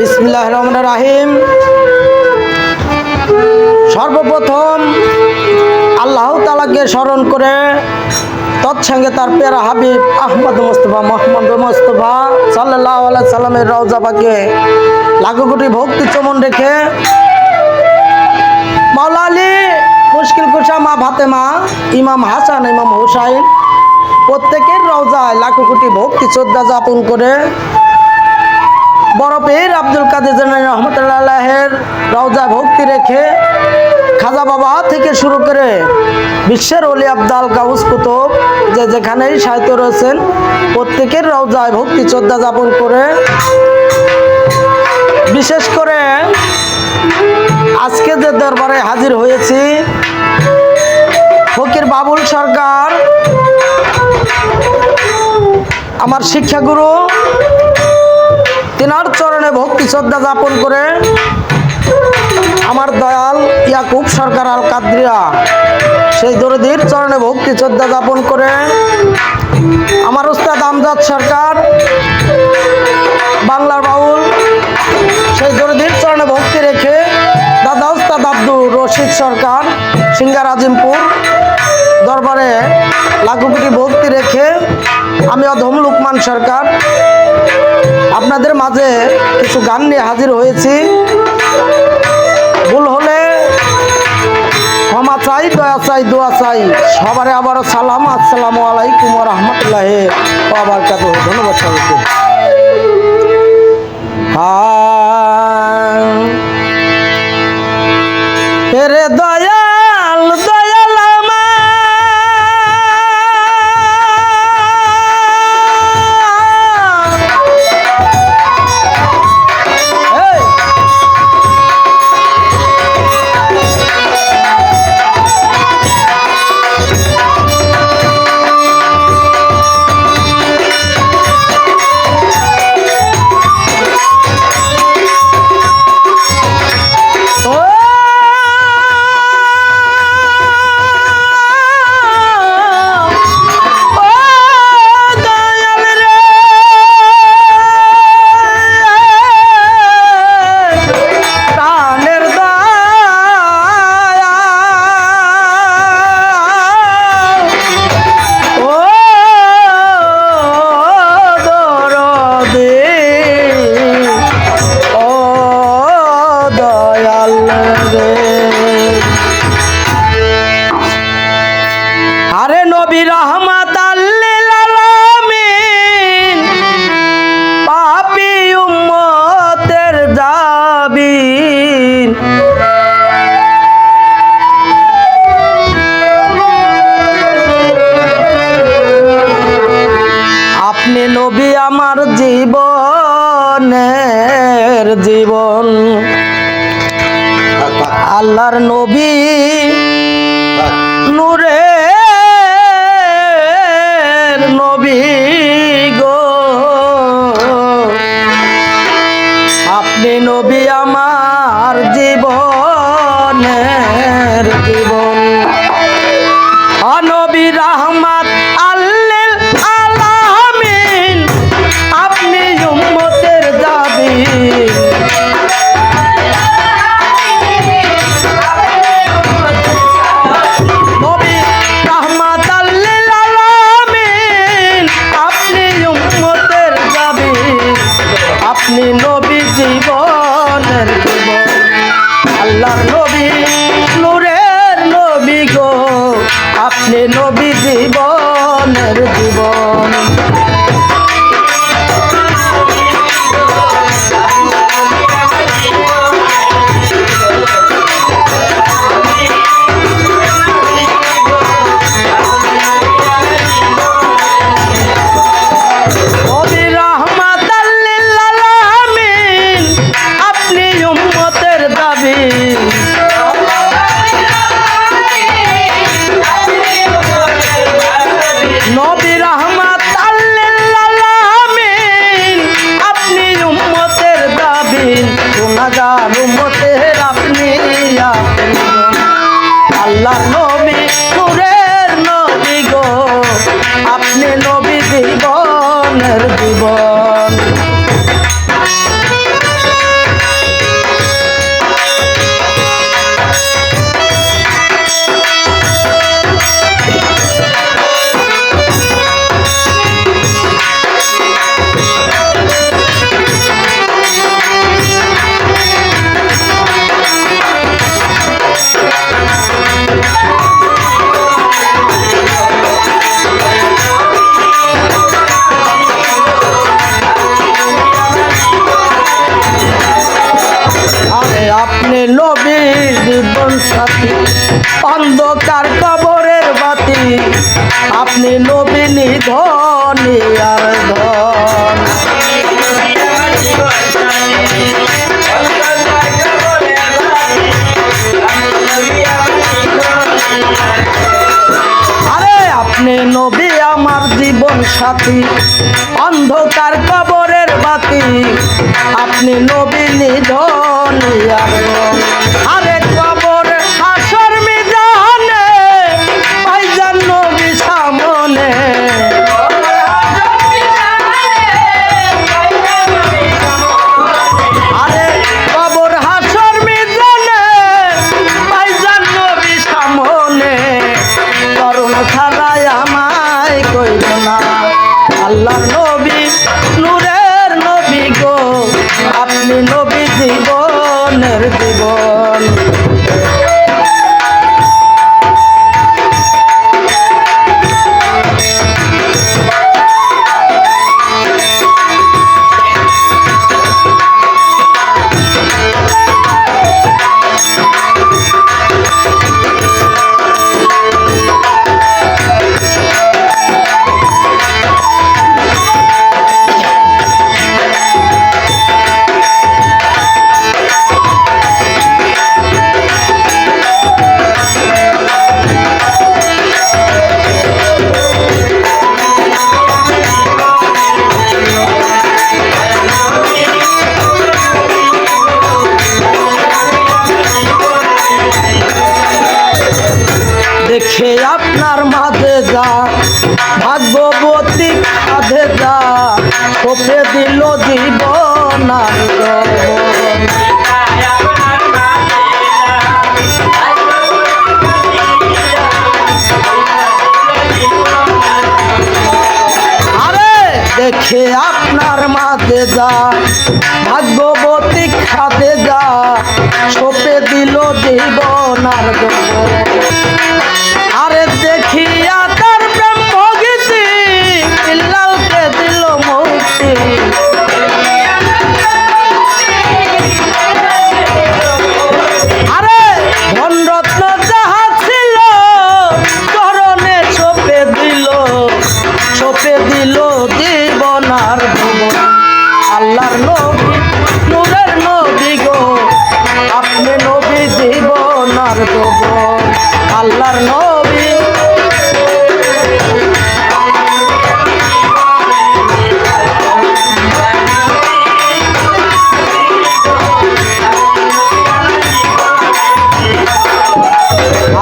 বিসমিল্লাহ রহমান রাহিম। সর্বপ্রথম আল্লাহ তালাকে স্মরণ করে তৎসঙ্গে তার পেরা হাবিব আহমদ মোস্তফা, মোহাম্মদ মোস্তফা সাল্লাহ আলাই সাল্লামের রওজাবাকে লাখো কোটি ভক্তি চমন রেখে মাওলা আলী মুশকিল কুশা মা ইমাম হাসান, ইমাম হুসাইন প্রত্যেকের রওজায় লাখো কোটি ভক্তি শ্রদ্ধা যাপন করে বড় পীর আব্দুল কাদের জানানি রহমতুল্লাহের রওজা ভক্তি রেখে খাজা বাবা থেকে শুরু করে বিশ্বের অলি আব্দাল গাউস কুতুব যে যেখানেই সাহিত্য রয়েছেন, প্রত্যেকের রওজায় ভক্তি শ্রদ্ধা যাপন করে। বিশেষ করে আজকে যে দরবারে হাজির হয়েছি, ফকির বাবুল সরকার, আমার শিক্ষাগুরু তিনার চরণে ভক্তি শ্রদ্ধা যাপন করে আমার দয়াল ইয়াকুব সরকার আল কাদ্রিয়া সেই দরদির চরণে ভক্তি শ্রদ্ধা যাপন করে আমার উস্তাদ আমজাদ সরকার, বাংলার বাউল, সেই দরদির চরণে ভক্তি রেখে দাদা উস্তাদ আব্দুর রশিদ সরকার, সিঙ্গার আজিমপুর দরবারে লাখো ভক্তি রেখে আমি অধম লুকমান সরকার আপনাদের মাঝে কিছু গান নিয়ে হাজির হয়েছি। ভুল হলে ক্ষমা চাই, দয়া চাই, দোয়া চাই। সবারে আবারও সালাম, আসসালামু আলাইকুম রহমতুল্লাহ আবার কাত ধন্যবাদ সবাইকে। রে আল্লাহর নবী জীবনের জীবন। No. অন্ধকার কবরের বাতি। আপনি নবী নিধনী আর ধন। আরে, আপনি নবী আমার জীবন সাথী। অন্ধকার কবরের বাতি। আপনি নবী নিধনী। কইল না। আল্লাহ দেখে আপনার মাঝে যা ভাগ্যবতী খাতে যা ছোপে দিল যৌবন। আরে আপনি নবী জীবনার ভুবন আল্লাহর নবী।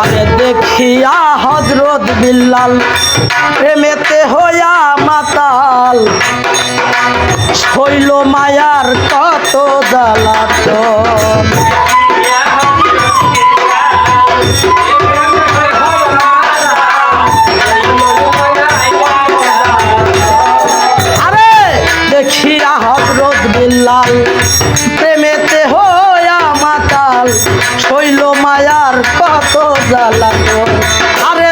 আরে দেখিয়া হজরত বিল্লাল, প্রেমেতে হইয়া মাতাল। হইল মায়ার কত জ্বালাতন প্রেমেতে হয়া মাতাল শৈল মায়ার কত জ্বালানো আরে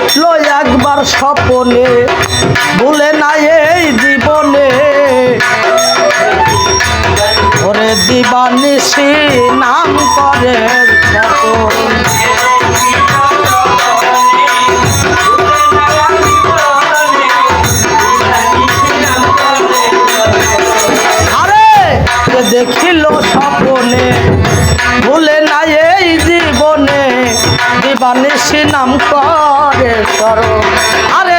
দেখল একবার স্বপনে, ভুলে না এই জীবনে। ওরে দিবানিসি নাম করে দেখিল স্বপনে, ভুলে না এই জীবনে। দিবানিসি নাম করে স্মরণ আরে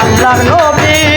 আল্লাহর নবী।